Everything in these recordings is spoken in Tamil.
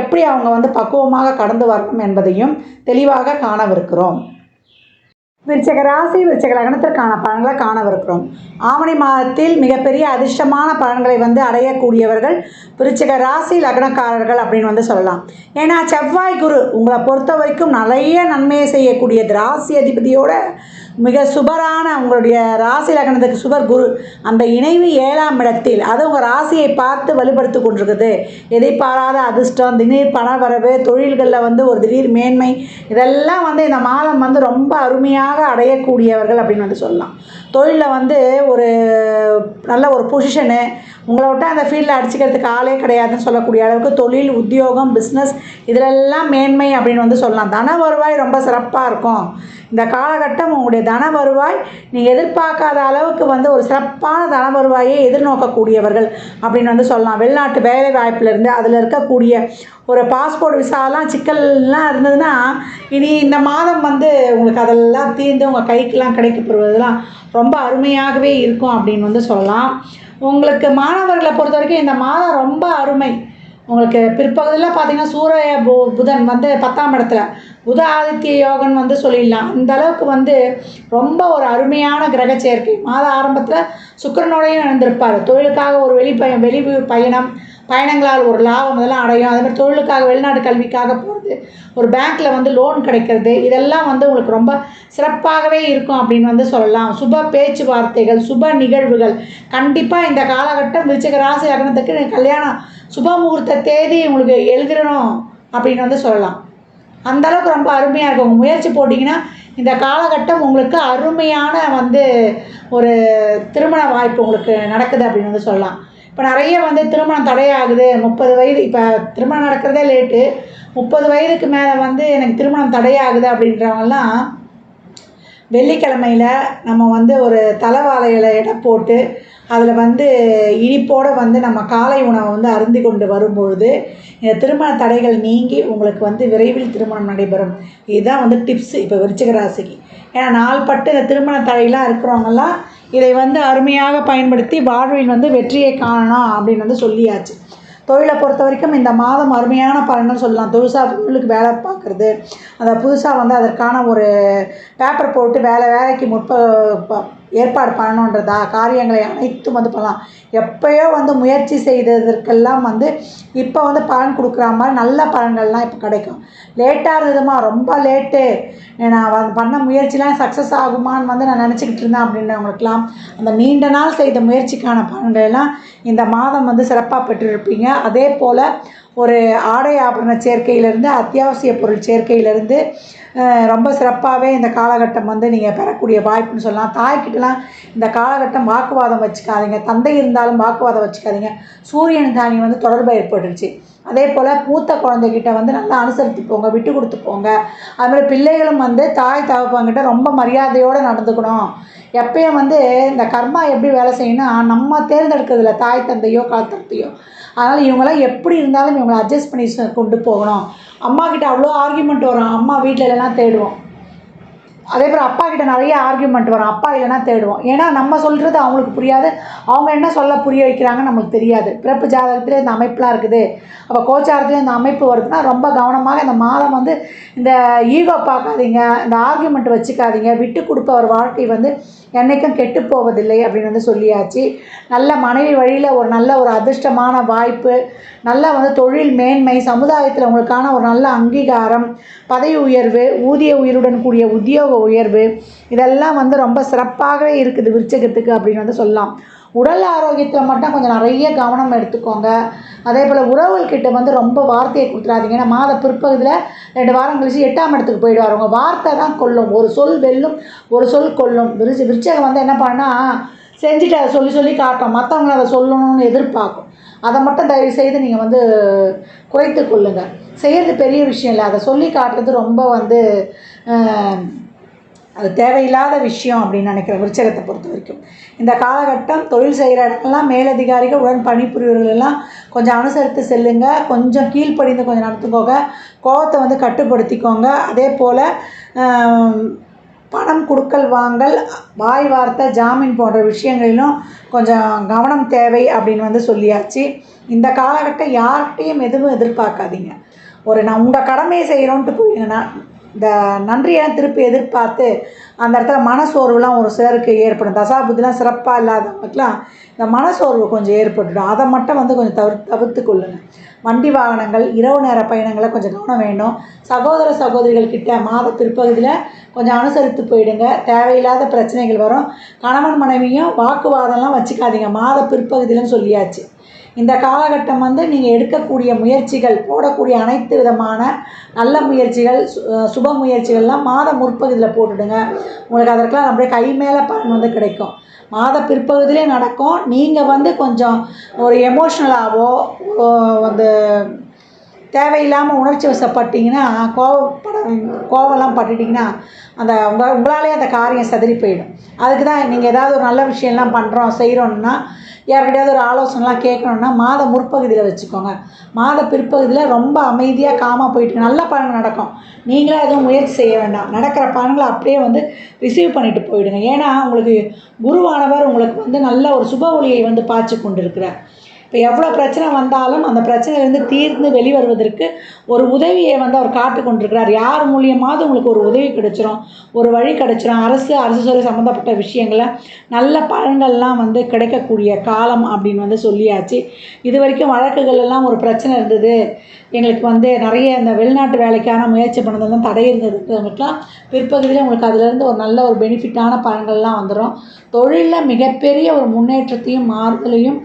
எப்படி அவங்க வந்து பக்குவமாக கடந்து வரணும் என்பதையும் தெளிவாக காணவிருக்கிறோம். விருச்சக ராசி விருச்சக லக்னத்திற்கான பலன்களை காணவிருக்கிறோம். ஆவணி மாதத்தில் மிகப்பெரிய அதிர்ஷ்டமான பலன்களை வந்து அடையக்கூடியவர்கள் விருச்சக ராசி லக்னக்காரர்கள் அப்படின்னு வந்து சொல்லலாம். ஏன்னா செவ்வாய் குரு உங்களை பொறுத்த வரைக்கும் நிறைய நன்மையை செய்யக்கூடிய ராசி அதிபதியோட மிக சுபரான உங்களுடைய ராசி லக்னத்துக்கு சுபர் குரு. அந்த இணைவு ஏழாம் இடத்தில் அது உங்கள் ராசியை பார்த்து வலுப்படுத்தி கொண்டிருக்குது. எதிர்பாராத அதிர்ஷ்டம் திடீர் பண வரவு தொழில்களில் வந்து ஒரு திடீர் மேன்மை இதெல்லாம் வந்து இந்த மாதம் வந்து ரொம்ப அருமையாக அடையக்கூடியவர்கள் அப்படின்னு வந்து சொல்லலாம். தொழிலில் வந்து ஒரு நல்ல ஒரு பொசிஷனு உங்களை விட்டு அந்த ஃபீல்டில் அடிச்சுக்கிறதுக்கு ஆளே கிடையாதுன்னு சொல்லக்கூடிய அளவுக்கு தொழில் உத்தியோகம் பிஸ்னஸ் இதிலெல்லாம் மேன்மை அப்படின்னு வந்து சொல்லலாம். தன வருவாய் ரொம்ப சிறப்பாக இருக்கும். இந்த காலகட்டம் உங்களுடைய தன வருவாய் நீங்கள் எதிர்பார்க்காத அளவுக்கு வந்து ஒரு சிறப்பான தன வருவாயை எதிர்நோக்கக்கூடியவர்கள் அப்படின்னு வந்து சொல்லலாம். வெளிநாட்டு வேலை வாய்ப்பிலிருந்து அதில் இருக்கக்கூடிய ஒரு பாஸ்போர்ட் விசாலாம் சிக்கல்லாம் இருந்ததுன்னா இனி இந்த மாதம் வந்து உங்களுக்கு அதெல்லாம் தீர்ந்து உங்கள் கைக்கெலாம் கிடைக்கப்படுவதெல்லாம் ரொம்ப அருமையாகவே இருக்கும் அப்படின்னு வந்து சொல்லலாம். உங்களுக்கு மாணவர்களை பொறுத்த வரைக்கும் இந்த மாதம் ரொம்ப அருமை. உங்களுக்கு பிற்பகுதியில் பார்த்தீங்கன்னா சூரிய பு புதன் வந்து பத்தாம் இடத்துல. புத ஆதித்ய யோகன் வந்து சொல்லிடலாம். இந்த அளவுக்கு வந்து ரொம்ப ஒரு அருமையான கிரக சேர்க்கை. மாத ஆரம்பத்தில் சுக்கரனோடையும் நடந்திருப்பார் தொழிலுக்காக ஒரு வெளி பய வெளி பயணம் பயணங்களால் ஒரு லாபம் இதெல்லாம் அடையும். அதே மாதிரி தொழிலுக்காக வெளிநாட்டு கல்விக்காக போகிறது ஒரு பேங்க்கில் வந்து லோன் கிடைக்கிறது இதெல்லாம் வந்து உங்களுக்கு ரொம்ப சிறப்பாகவே இருக்கும் அப்படின்னு வந்து சொல்லலாம். சுப பேச்சுவார்த்தைகள் சுப நிகழ்வுகள். கண்டிப்பாக இந்த காலகட்டம் விருச்சிக ராசி லக்னத்துக்கு கல்யாணம் சுப முகூர்த்த தேதி உங்களுக்கு எழுதிடணும் அப்படின்னு வந்து சொல்லலாம். அந்த அளவுக்கு ரொம்ப அருமையாக இருக்கும். உங்கள் முயற்சி போட்டிங்கன்னா இந்த காலகட்டம் உங்களுக்கு அருமையான வந்து ஒரு திருமண வாய்ப்பு உங்களுக்கு நடக்குது அப்படின்னு வந்து சொல்லலாம். இப்போ நிறைய வந்து திருமணம் தடையாகுது. முப்பது வயது இப்போ திருமணம் நடக்கிறதே லேட்டு முப்பது வயதுக்கு மேலே வந்து எனக்கு திருமணம் தடையாகுது அப்படின்றவங்கலாம் வெள்ளிக்கிழமையில் நம்ம வந்து ஒரு தலைவாழையில் இடம் போட்டு அதில் வந்து இனிப்போடு வந்து நம்ம காலை உணவை வந்து அருந்தி கொண்டு வரும்பொழுது இந்த திருமண தடைகள் நீங்கி உங்களுக்கு வந்து விரைவில் திருமணம் நடைபெறும். இதுதான் வந்து டிப்ஸு இப்போ விருச்சிக ராசிக்கு. ஏன்னா நாள்பட்டு இந்த திருமண தடையெல்லாம் இருக்கிறவங்கெல்லாம் இதை வந்து அருமையாக பயன்படுத்தி வாழ்வில் வந்து வெற்றியை காணணும் அப்படின்னு வந்து சொல்லியாச்சு. தொழிலை பொறுத்த வரைக்கும் இந்த மாதம் அருமையான பலன்கள் சொல்லலாம். புதுசாக தொழிலுக்கு வேலை பார்க்குறது. அந்த புதுசாக வந்து அதற்கான ஒரு பேப்பர் போட்டு வேலை வேலைக்கு முற்ப ப- ஏற்பாடு பண்ணணுன்றதா? காரியங்களை அனைத்தும் வந்து பண்ணலாம். எப்போயோ வந்து முயற்சி செய்ததற்கெல்லாம் வந்து இப்போ வந்து பலன் கொடுக்குற மாதிரி நல்ல பலன்கள்லாம் இப்போ கிடைக்கும். லேட்டாக இருந்ததுமா? ரொம்ப லேட்டு நான் பண்ண முயற்சிலாம் சக்ஸஸ் ஆகுமான்னு வந்து நான் நினச்சிக்கிட்டு இருந்தேன் அப்படின்றவங்களுக்கெல்லாம். அந்த நீண்ட நாள் செய்த முயற்சிக்கான பலன்கள் எல்லாம் இந்த மாதம் வந்து சிறப்பாக பெற்றிருப்பீங்க. அதே போல் ஒரு ஆடை ஆபரண சேர்க்கையிலேருந்து அத்தியாவசிய பொருள் சேர்க்கையிலேருந்து ரொம்ப சிறப்பாகவே இந்த காலகட்டம் வந்து நீங்கள் பெறக்கூடிய வாய்ப்புன்னு சொல்லலாம். தாய்கிட்டலாம் இந்த காலகட்டம் வாக்குவாதம் வச்சுக்காதீங்க. தந்தை இருந்தாலும் வாக்குவாதம் வச்சுக்காதீங்க. சூரியன் தானி வந்து தொடர்பு ஏற்பட்டுருச்சு. அதே போல் மூத்த குழந்தைகிட்ட வந்து நல்லா அனுசரித்து போங்க விட்டு கொடுத்து போங்க அதுமாதிரி பிள்ளைகளும் வந்து தாய் தகப்பங்கிட்ட ரொம்ப மரியாதையோடு நடந்துக்கணும். எப்பயும் வந்து இந்த கர்மா எப்படி வேலை செய்யணும் நம்ம தேர்ந்தெடுக்கிறதுல தாய் தந்தையோ காத்தத்தையோ அதனால் இவங்களாம் எப்படி இருந்தாலும் இவங்களை அட்ஜஸ்ட் பண்ணி கொண்டு போகணும். அம்மா கிட்ட அவ்வளோ ஆர்கியூமெண்ட் வரும். அம்மா வீட்டில் இல்லைன்னா தேடுவோம். அதே போல் அப்பா கிட்ட நிறைய ஆர்கியூமெண்ட் வரும். அப்பா இல்லைனா தேடுவோம். ஏன்னா நம்ம சொல்கிறது அவங்களுக்கு புரியாது. அவங்க என்ன சொல்ல புரிய வைக்கிறாங்கன்னு நம்மளுக்கு தெரியாது. பிறப்பு ஜாதகத்திலே இந்த அமைப்புலாம் இருக்குது. அப்போ கோச்சாரத்தில் இந்த அமைப்பு வருதுன்னா ரொம்ப கவனமாக இந்த மாதம் வந்து இந்த ஈகோ பார்க்காதீங்க. இந்த ஆர்கியூமெண்ட் வச்சுக்காதீங்க. விட்டு கொடுப்பவர் வாழ்க்கை வந்து என்றைக்கும் கெட்டு போவதில்லை அப்படின்னு வந்து சொல்லியாச்சு. நல்ல மனைவி வழியில் ஒரு நல்ல ஒரு அதிர்ஷ்டமான வாய்ப்பு. நல்ல வந்து தொழில் மேன்மை. சமுதாயத்தில் உங்களுக்கான ஒரு நல்ல அங்கீகாரம். பதவி உயர்வு. ஊதிய உயிருடன் கூடிய உத்தியோக உயர்வு. இதெல்லாம் வந்து ரொம்ப சிறப்பாகவே இருக்குது விருச்சகத்துக்கு அப்படின்னு வந்து சொல்லலாம். உடல் ஆரோக்கியத்தில் மட்டும் கொஞ்சம் நிறைய கவனம் எடுத்துக்கோங்க. அதே போல் உறவுகள்கிட்ட வந்து ரொம்ப வார்த்தையை கொடுத்துறாதீங்க ஏன்னா மாத பிற்பகுதியில் ரெண்டு வாரம் கழிச்சு எட்டாம் இடத்துக்கு போயிடுவார். உங்கள் வார்த்தை தான் கொல்லும். ஒரு சொல் வெல்லும் ஒரு சொல் கொல்லும். விருச்ச விருச்சகம் வந்து என்ன பண்ணால் செஞ்சுட்டு அதை சொல்லி சொல்லி காட்டும். மற்றவங்கள அதை சொல்லணும்னு எதிர்பார்க்கும். அதை மட்டும் தயவு செய்து நீங்கள் வந்து குறைத்து கொள்ளுங்கள் செய்கிறது பெரிய விஷயம் இல்லை. அதை சொல்லி காட்டுறது ரொம்ப வந்து அது தேவையில்லாத விஷயம் அப்படின்னு நினைக்கிறேன் விருச்சகத்தை பொறுத்த வரைக்கும். இந்த காலகட்டம் தொழில் செய்கிற இடத்துலலாம் மேலதிகாரிகள் உடன் பணிபுரியவர்கள் எல்லாம் கொஞ்சம் அனுசரித்து செல்லுங்க கொஞ்சம் கீழ்ப்படிந்து கொஞ்சம் நடத்துக்கோங்க கோபத்தை வந்து கட்டுப்படுத்திக்கோங்க. அதே போல் பணம் கொடுக்கல் வாங்கல் வாய் வார்த்தை ஜாமீன் போன்ற விஷயங்களிலும் கொஞ்சம் கவனம் தேவை அப்படின்னு வந்து சொல்லியாச்சு. இந்த காலகட்டம் யார்கிட்டையும் எதுவும் எதிர்பார்க்காதீங்க. ஒரு நான் உங்கள் கடமையை செய்கிறோன்ட்டு போயிங்கன்னா இந்த நன்றியை திருப்பி எதிர்பார்த்து அந்த இடத்துல மனசோர்வுலாம் ஒரு சிலருக்கு ஏற்படும். தசாபுத்திலாம் சிறப்பாக இல்லாதவங்களுக்குலாம் இந்த மனசோர்வு கொஞ்சம் ஏற்பட்டுடும். அதை மட்டும் வந்து கொஞ்சம் தவிர தவிர்த்து கொள்ளுங்கள் வண்டி வாகனங்கள் இரவு நேர பயணங்களை கொஞ்சம் கவனம் வேண்டும் சகோதர சகோதரிகள்கிட்ட மாத பிற்பகுதியில் கொஞ்சம் அனுசரித்து போயிடுங்க. தேவையில்லாத பிரச்சனைகள் வரும். கணவன் மனைவியும் வாக்குவாதம்லாம் வச்சுக்காதீங்க. மாத பிற்பகுதியிலன்னு சொல்லியாச்சு. இந்த காலகட்டம் வந்து நீங்கள் எடுக்கக்கூடிய முயற்சிகள் போடக்கூடிய அனைத்து விதமான நல்ல முயற்சிகள் சு- சுப முயற்சிகள்லாம் மாத முற்பகுதியில் போட்டுடுங்க. உங்களுக்கு அதற்கெல்லாம் அப்படியே கை மேலே பலன் வந்து கிடைக்கும். மாத பிற்பகுதியிலே நடக்கும். நீங்கள் வந்து கொஞ்சம் ஒரு எமோஷ்னலாகவோ வந்து தேவையில்லாமல் உணர்ச்சி வசப்பட்டீங்கன்னா கோவப்பட கோவம்லாம் பட்டுட்டிங்கன்னா அந்த உங்கள் உங்களாலே அந்த காரியம் சதறி போயிடும். அதுக்கு தான் நீங்கள் ஏதாவது ஒரு நல்ல விஷயம்லாம் பண்ணுறோம் செய்கிறோன்னா யார்கிட்டயாவது ஒரு ஆலோசனைலாம் கேட்கணுன்னா மாத முற்பகுதியில் வச்சுக்கோங்க. மாத பிற்பகுதியில் ரொம்ப அமைதியாக காமாக போயிட்டு நல்ல பலன் நடக்கும். நீங்களே எதுவும் முயற்சி செய்ய வேண்டாம். நடக்கிற பலன்களை அப்படியே வந்து ரிசீவ் பண்ணிட்டு போயிடுங்க. ஏன்னா உங்களுக்கு குருவானவர் உங்களுக்கு வந்து நல்ல ஒரு சுப ஒளியை வந்து பாய்ச்சி கொண்டிருக்கிறார். இப்போ எவ்வளோ பிரச்சனை வந்தாலும் அந்த பிரச்சனையிலேருந்து தீர்ந்து வெளிவருவதற்கு ஒரு உதவியை வந்து அவர் காட்டு கொண்டிருக்கிறார். யார் மூலியமாவது உங்களுக்கு ஒரு உதவி கிடைச்சிரும் ஒரு வழி கிடைச்சிரும். அரசு அரசு துறை சம்மந்தப்பட்ட விஷயங்கள நல்ல பழங்கள்லாம் வந்து கிடைக்கக்கூடிய காலம் அப்படின்னு வந்து சொல்லியாச்சு. இது வரைக்கும் வழக்குகள் எல்லாம் ஒரு பிரச்சனை இருந்தது. எங்களுக்கு வந்து நிறைய இந்த வெளிநாட்டு வேலைக்கான முயற்சி பண்ணதெல்லாம் தடை இருந்ததுன்றவங்களுக்குலாம் பிற்பகுதியில் உங்களுக்கு அதுலேருந்து ஒரு நல்ல ஒரு பெனிஃபிட்டான பலன்கள்லாம் வந்துடும் தொழிலில் மிகப்பெரிய ஒரு முன்னேற்றத்தையும் மாறுதலையும்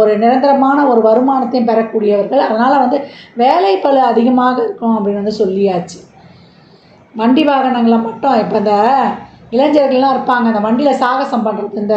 ஒரு நிரந்தரமான ஒரு வருமானத்தையும் பெறக்கூடியவர்கள். அதனால் வந்து வேலை பளு அதிகமாக இருக்கும் அப்படின்னு வந்து சொல்லியாச்சு. வண்டி வாகனங்களை மட்டும் இப்போ இந்த இளைஞர்கள்லாம் இருப்பாங்க. அந்த வண்டியில் சாகசம் பண்ணுறது இந்த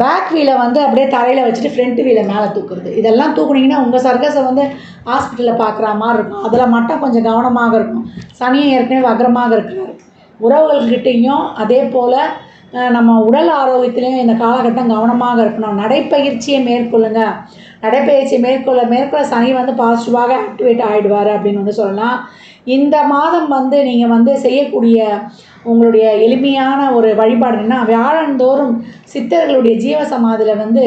பேக் வீலை வந்து அப்படியே தரையில் வச்சுட்டு ஃப்ரண்ட் வீலை மேலே தூக்குறது. இதெல்லாம் தூக்குனீங்கன்னா உங்கள் சர்க்கஸை வந்து ஹாஸ்பிட்டலில் பார்க்குற மாதிரி இருக்கும். அதில் மட்டும் கொஞ்சம் கவனமாக இருக்கும். சனியை ஏற்கனவே வக்ரமாக இருக்கிறார். உறவுகள்கிட்டேயும் அதே போல் நம்ம உடல் ஆரோக்கியத்திலையும் இந்த காலகட்டம் கவனமாக இருக்கணும். நடைப்பயிற்சியை மேற்கொள்ளுங்க. நடைப்பயிற்சியை மேற்கொள்ள மேற்கொள்ள சனி வந்து பாசிட்டிவாக ஆக்டிவேட் ஆகிடுவார் அப்படின்னு வந்து சொல்லலாம். இந்த மாதம் வந்து நீங்கள் வந்து செய்யக்கூடிய உங்களுடைய எளிமையான ஒரு வழிபாடு வியாழந்தோறும் சித்தர்களுடைய ஜீவ சமாதியில் வந்து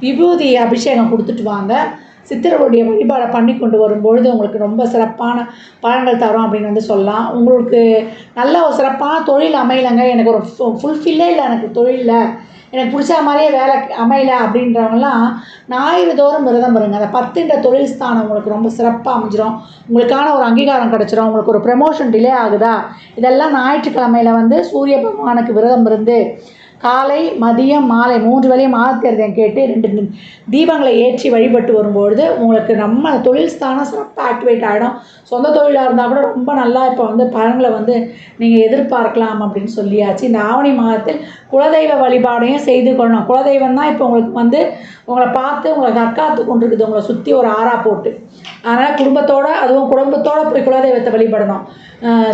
விபூதி அபிஷேகம் கொடுத்துட்டு வாங்க. சித்தர்களுடைய வழிபாடை பண்ணி கொண்டு வரும்பொழுது உங்களுக்கு ரொம்ப சிறப்பான பலன்கள் தரும் அப்படின்னு வந்து சொல்லலாம். உங்களுக்கு நல்ல ஒரு சிறப்பான தொழில் அமையலைங்க. எனக்கு ஒரு ஃபுல்ஃபில்லே இல்லை. எனக்கு தொழிலில். எனக்கு பிடிச்ச மாதிரியே வேலை அமையல அப்படின்றவங்களாம் ஞாயிறு தோறும் விரதம் இருங்க. அந்த பத்துன்ற தொழில் ஸ்தானம் உங்களுக்கு ரொம்ப சிறப்பாக அமைஞ்சிரும். உங்களுக்கான ஒரு அங்கீகாரம் கிடச்சிரும். உங்களுக்கு ஒரு ப்ரமோஷன் டிலே ஆகுதா? இதெல்லாம் ஞாயிற்றுக்கிழமையில் வந்து சூரிய பகவானுக்கு விரதம் இருந்து காலை மதியம் மாலை மூன்று வேலையும் ஆத்தியர்தம் கேட்டு ரெண்டு தீபங்களை ஏற்றி வழிபட்டு வரும்பொழுது உங்களுக்கு நம்ம தொழில் ஸ்தானம் சிறப்பாக ஆக்டிவேட் ஆகிடும் சொந்த தொழிலாக இருந்தால் கூட ரொம்ப நல்லா இப்போ வந்து பலன்களை வந்து நீங்கள் எதிர்பார்க்கலாம் அப்படின்னு சொல்லியாச்சு. இந்த ஆவணி மாதத்தில் குலதெய்வ வழிபாடையும் செய்து கொள்ளணும். குலதெய்வம் தான் இப்போ உங்களுக்கு வந்து உங்களை பார்த்து உங்களை தற்காத்து கொண்டிருக்குது. உங்களை சுற்றி ஒரு ஆறா போட்டு. அதனால் குடும்பத்தோடு அதுவும் குடும்பத்தோட போய் குலதெய்வத்தை வழிபடணும்.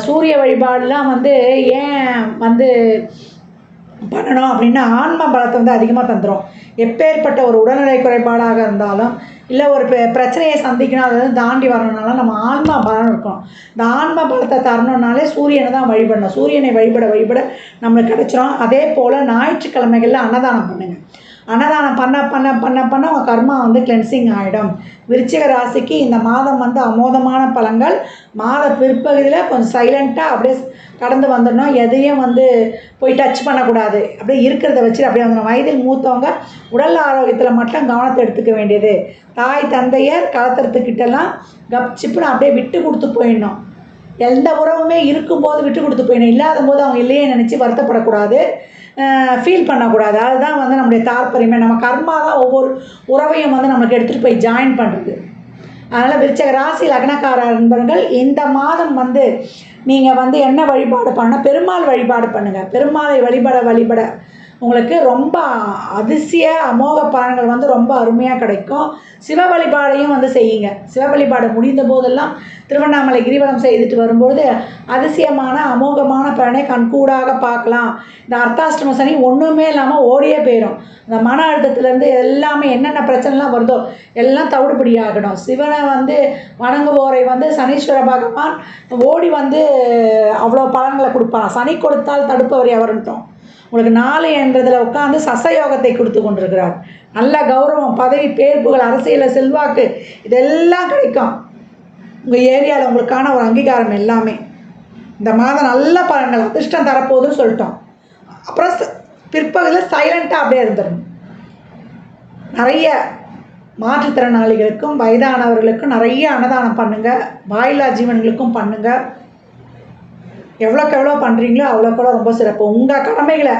சூரிய வழிபாடெலாம் வந்து ஏன் வந்து பண்ணணும் அப்படின்னா ஆன்ம பலத்தை வந்து அதிகமாக தந்துடும் எப்பேற்பட்ட ஒரு உடல்நிலை குறைபாடாக இருந்தாலும் இல்லை ஒரு பிரச்சனையை சந்திக்கணும் அதை வந்து தாண்டி வரணும்னாலும் நம்ம ஆன்மா பலம் இருக்கணும். இந்த ஆன்ம பலத்தை தரணுன்னாலே சூரியனை தான் வழிபடணும். சூரியனை வழிபட வழிபட நம்மளுக்கு கிடச்சிரும். அதே போல் ஞாயிற்றுக்கிழமைகளில் அன்னதானம் பண்ணுங்கள் அன்னதானம் பண்ண பண்ண பண்ண பண்ண உங்கள் கர்மா வந்து கிளென்சிங் ஆகிடும் விருச்சிக ராசிக்கு இந்த மாதம் வந்து அமோதமான பலன்கள். மாத பிற்பகுதியில் கொஞ்சம் சைலண்ட்டாக அப்படியே கடந்து வந்துடணும். எதையும் வந்து போய் டச் பண்ணக்கூடாது. அப்படியே இருக்கிறத வச்சு அப்படியே வந்துடும் வயதில் மூத்தவங்க உடல் ஆரோக்கியத்தில் மட்டும் கவனத்தை எடுத்துக்க வேண்டியது. தாய் தந்தையர் கலத்துறதுக்கிட்டலாம் கப் சிப்புன்னு அப்படியே விட்டு கொடுத்து போயிடணும். எந்த உறவுமே இருக்கும்போது விட்டு கொடுத்து போயிடணும். இல்லாத போது அவங்க இல்லையே நினச்சி வருத்தப்படக்கூடாது. ஃபீல் பண்ணக்கூடாது. அதுதான் வந்து நம்முடைய தாற்பரியமே நம்ம கர்மா தான் ஒவ்வொரு உறவையும் வந்து நம்மளுக்கு எடுத்துகிட்டு போய் ஜாயின் பண்ணுறது அதனால் விருச்சக ராசி லக்னக்கார நண்பர்கள் இந்த மாதம் வந்து நீங்கள் வந்து என்ன வழிபாடு பண்ணால் பெருமாள் வழிபாடு பண்ணுங்கள் பெருமாளை வழிபட வழிபட உங்களுக்கு ரொம்ப அதிசய அமோக பலன்கள் வந்து ரொம்ப அருமையாக கிடைக்கும். சிவ வழிபாடையும் வந்து செய்யுங்க. சிவ வழிபாடு முடிந்த போதெல்லாம் திருவண்ணாமலை கிரிவலம் செய்துட்டு வரும்பொழுது அதிசயமான அமோகமான பலனை கண்கூடாக பார்க்கலாம். இந்த அர்த்தாஷ்டம சனி ஒன்றுமே இல்லாமல் ஓடியே போயிடும் இந்த மன அழுத்தத்துலேருந்து எல்லாமே என்னென்ன பிரச்சனைலாம் வருதோ எல்லாம் தவிடுபடி ஆகணும். சிவனை வந்து வணங்குவோரை வந்து சனீஸ்வர பகவான் ஓடி வந்து அவ்வளோ பலன்களை கொடுப்பான் சனி கொடுத்தால் தடுப்பவர் எவருன்ட்டோம் உங்களுக்கு நாலு என்றதில் உட்காந்து சசயோகத்தை கொடுத்து கொண்டிருக்கிறார். நல்ல கௌரவம் பதவி பேர்ப்புகள் அரசியலில் செல்வாக்கு இதெல்லாம் கிடைக்கும். உங்கள் ஏரியாவில் உங்களுக்கான ஒரு அங்கீகாரம் எல்லாமே. இந்த மாதம் நல்ல பலன்கள் அதிர்ஷ்டம் தரப்போகுதுன்னு சொல்லிட்டோம். அப்புறம் பிற்பகுதியில் சைலண்ட்டாக அப்படியே இருந்துடணும். நிறைய மாற்றுத்திறனாளிகளுக்கும் வயதானவர்களுக்கும் நிறைய அன்னதானம் பண்ணுங்கள் வாயிலா ஜீவன்களுக்கும் பண்ணுங்கள் எவ்வளோக்கு எவ்வளோ பண்ணுறீங்களோ அவ்வளோக்கெவ்வளோ ரொம்ப சிறப்பு. உங்கள் கடமைகளை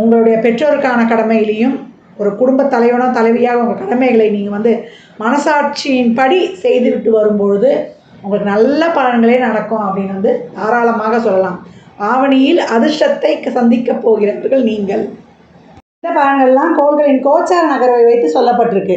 உங்களுடைய பெற்றோருக்கான கடமையிலையும் ஒரு குடும்ப தலைவனோ தலைவியாக உங்கள் கடமைகளை நீங்கள் வந்து மனசாட்சியின்படி செய்துவிட்டு வரும்பொழுது உங்களுக்கு நல்ல பலன்களே நடக்கும் அப்படின்னு வந்து தாராளமாக சொல்லலாம். ஆவணியில் அதிர்ஷ்டத்தை சந்திக்கப் போகிறவர்கள் நீங்கள். இந்த பலன்கள்லாம் கோள்களின் கோச்சார நகர்வை வைத்து சொல்லப்பட்டிருக்கு.